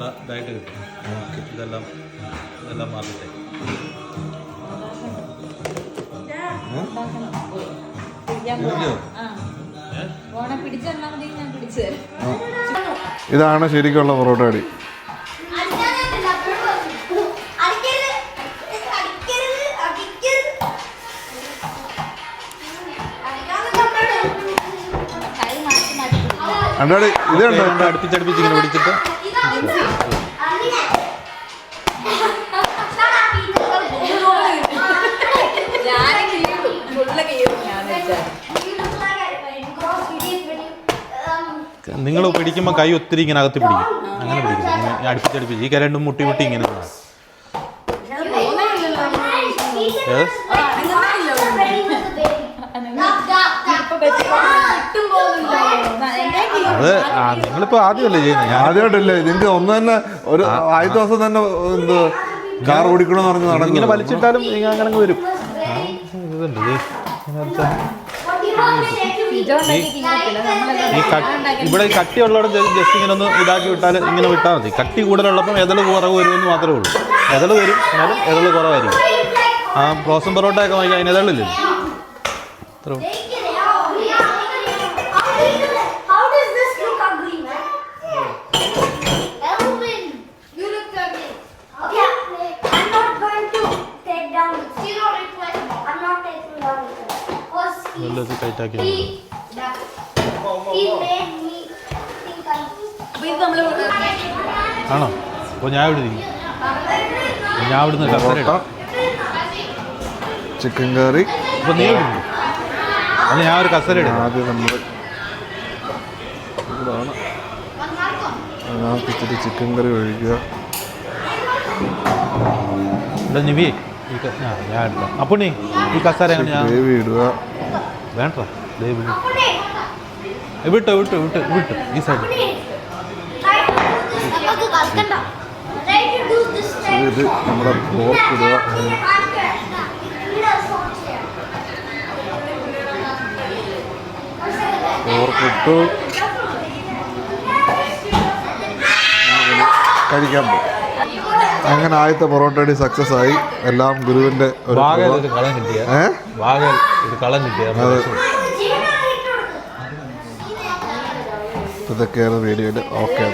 നല്ല ഇതായിട്ട് കിട്ടും. ഇതെല്ലാം ഇതെല്ലാം മാറിട്ടെ ഓണെ പിടിച്ചെന്നാ മതി ഞാൻ പിടിച്ചു ഇതാണ് ശരിക്കുള്ള പൊറോട്ട അടി. അണ്ടാടി ഇത് കണ്ടോ? രണ്ട് അടുപ്പിച്ചടുപ്പിച്ച് ഇങ്ങനെ പിടിച്ചിട്ട്? നിങ്ങൾ പിടിക്കുമ്പോൾ കൈ ഒത്തിരി ഇങ്ങനെ അകത്ത് പിടിക്കും. അങ്ങനെ പിടിക്കും. ഇങ്ങനെ അടുപ്പിച്ചടുപ്പിച്ച്. ഈ കരണ്ടും മുട്ടി മുട്ടി ഇങ്ങനെ. അത് ആ, നിങ്ങളിപ്പോൾ ആദ്യമല്ലേ ചെയ്യുന്നത് ഞാൻ ആദ്യമായിട്ടല്ലേ. നിങ്ങൾക്ക് ഒന്ന് തന്നെ ഒരു ആദ്യ ദിവസം തന്നെ എന്ത് കാർ ഓടിക്കണമെന്ന് പറഞ്ഞ് ഇങ്ങനെ വലിച്ചിട്ടാലും ഇങ്ങനെ അങ്ങനെ വരും. ഇതുണ്ട്. ഈ കട്ട് ഇവിടെ ഈ കട്ടിയുള്ളവിടെ ജസ്റ്റ് ഇങ്ങനെ ഒന്ന് ഇതാക്കി വിട്ടാൽ ഇങ്ങനെ വിട്ടാൽ മതി. കട്ടി കൂടുതലുള്ളപ്പം എതൾ കുറവ് വരുമെന്ന് മാത്രമേ ഉള്ളൂ. എതൾ വരും എന്നാലും എതൾ കുറവായിരിക്കും. ആ ഫ്രോസൺ പൊറോട്ട ഒക്കെ വാങ്ങിക്കാൻ അതിന് എതളില്ലേ? അത്ര ഇത് നമ്മൾ ആണോ? അപ്പോൾ ഞാൻ ഇവിടെ ഇരിക്കും. ഞാൻ ഇവിടുന്ന് ചിക്കൻ കറി അപ്പോൾ നീ. അല്ല ഞാൻ ഒരു കസര ഇടും. ആദ്യം നമ്മൾ ഇതാണ് അതിനകത്ത് ഇച്ചിരി ചിക്കൻ കറി ഒഴിക്കുക. ഇവിടെ നിവി ഈ കസര ഞാൻ എടുക്കാം. അപ്പോൾ നീ ഈ കസര ഞാൻ ഗ്രേവി ഇടുക. വേണ്ട ദേ വിട്ട് വിട്ട് വിട്ടോ ഈ സൈഡ്. ഇത് നമ്മുടെ കഴിക്കാൻ പോകും അങ്ങനെ ആദ്യത്തെ പൊറോട്ട അടി സക്സസ് ആയി. എല്ലാം ഗുരുവിന്റെ ഇതൊക്കെയാണ് വീഡിയോയിൽ ഓക്കെ